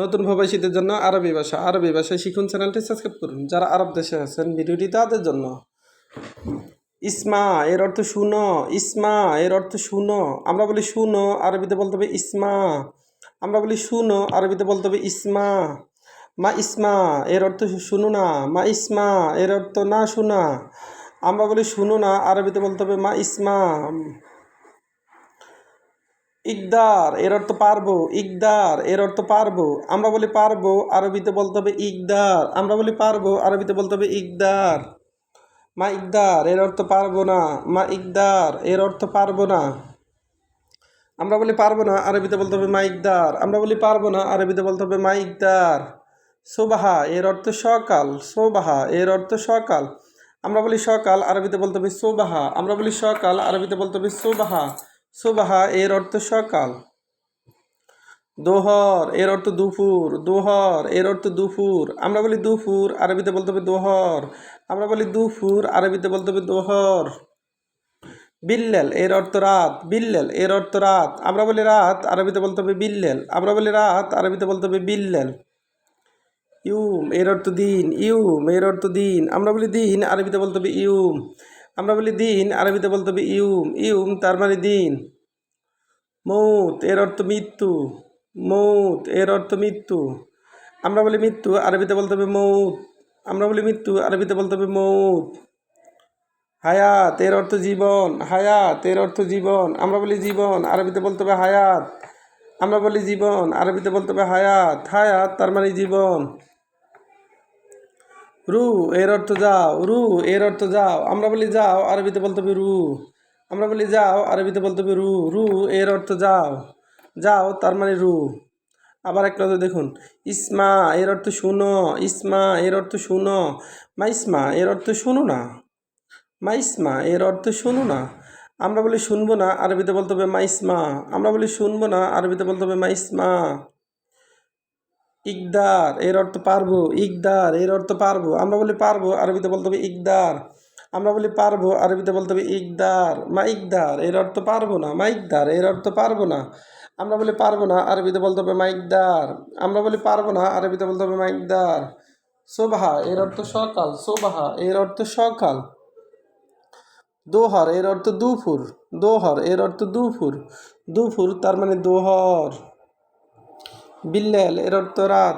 নতুন প্রবাসীদের জন্য আরবি ভাষা, আরবি ভাষায় শিখুন চ্যানেলটি সাবস্ক্রাইব করুন। যারা আরব দেশে আছেন, ভিডিওটি তাদের জন্য। ইসমা, এর অর্থ শুনো। ইসমা, এর অর্থ শুনো। আমরা বলি শুনো, আরবিতে বলতে হবে ইসমা। আমরা বলি শুনো, আরবিতে বলতে হবে ইসমা। মা ইসমা, এর অর্থ শুনো না। মা ইসমা, এর অর্থ না শোনা। আমরা বলি শুনো না, আরবিতে বলতে হবে মা ইসমা। ইকদার, এর অর্থ পারব, ইকদার, এর অর্থ পারব। আমরা বলি পারব, আরবিতে বলতে হবে ইকদার। আমরা বলি পারব, আরবিতে বলতে হবে ইকদার। মা ইকদার, এর অর্থ পারব না। মা ইকদার, এর অর্থ পারব না। আমরা বলি পারব না, আরবিতে বলতে হবে মা ইকদার। আমরা বলি পারব না, আরবিতে বলতে হবে মা ইকদার। সোবাহা, এর অর্থ সকাল, সোবাহা, এর অর্থ সকাল। আমরা বলি সকাল, আরবিতে বলতে হবে সোবাহা। আমরা বলি সকাল, আরবিতে বলতে হবে সোবাহা। সোবাহা, এর অর্থ সকাল। দোহর, এর অর্থ দুপুর। দোহর, এর অর্থ দুপুর। আমরা বলি দুপুর, আরবিতে বলতে হবে দোহর। আমরা বলি দুপুর, আরবিতে বলতে হবে দোহর। বিল্লেল, এর অর্থ রাত। বিল্লেল, এর অর্থ রাত। আমরা বলি রাত, আরবিতে বলতে হবে বিল্লেল। আমরা বলি রাত, আরবিতে বলতে হবে বিল্লেল। ইউম, এর অর্থ দিন। ইউম, এর অর্থ দিন। আমরা বলি দিন, আরবিতে বলতে হবে ইউম। আমরা বলি দিন, আরবিতে বলতে হবে ইউম ইউম তার মানে দিন। মৌত, এর অর্থ মৃত্যু। মৌত, এর অর্থ মৃত্যু। আমরা বলি মৃত্যু, আরবিতে বলতে হবে মৌত। আমরা বলি মৃত্যু, আরবিতে বলতে হবে মৌত। হায়াত, এর অর্থ জীবন। হায়াত, এর অর্থ জীবন। আমরা বলি জীবন, আরবিতে বলতে হবে হায়াত। আমরা বলি জীবন, আরবিতে বলতে হবে হায়াত। হায়াত তার মানে জীবন। রু, এর অর্থ যাও, রু, এর অর্থ যাও। আমরা বলি যাও, আরবিতে বলতে হবে রু। আমরা বলি যাও, আরবিতে বলতে হবে রু। রু, এর অর্থ যাও। যাও, তার মানে রু। আবার এক নজর দেখুন। ইসমা, এর অর্থ শুনো। ইসমা, এর অর্থ শুনো। মা ইসমা এর অর্থ শুনো না। মা ইসমা এর অর্থ শুনো না। আমরা বলি শুনব না, আরবিতে বলতে হবে মা ইসমা আমরা বলি শুনব না, আরবিতে বলতে হবে মা ইসমা ইকদার, এর অর্থ পারব। ইকদার, এর অর্থ পারব। আমরা বলি পারব, আরবিতে বলতে হবে ইকদার। আমরা বলি পারব, আরবিতে বলতে হবে ইকদার। মা ইকদার, এর অর্থ পারব না। মা ইকদার, এর অর্থ পারব না। আমরা বলি পারব না, আরবিতে বলতে হবে মা ইকদার। আমরা বলি পারব না, আরবিতে বলতে হবে মা ইকদার। সোবাহা, এর অর্থ সকাল। সোবাহা, এর অর্থ সকাল। দোহর, এর অর্থ দুপুর। দোহর, এর অর্থ দুপুর। দুপুর, তার মানে দোহর। বিল্লেল এর অর্থ রাত।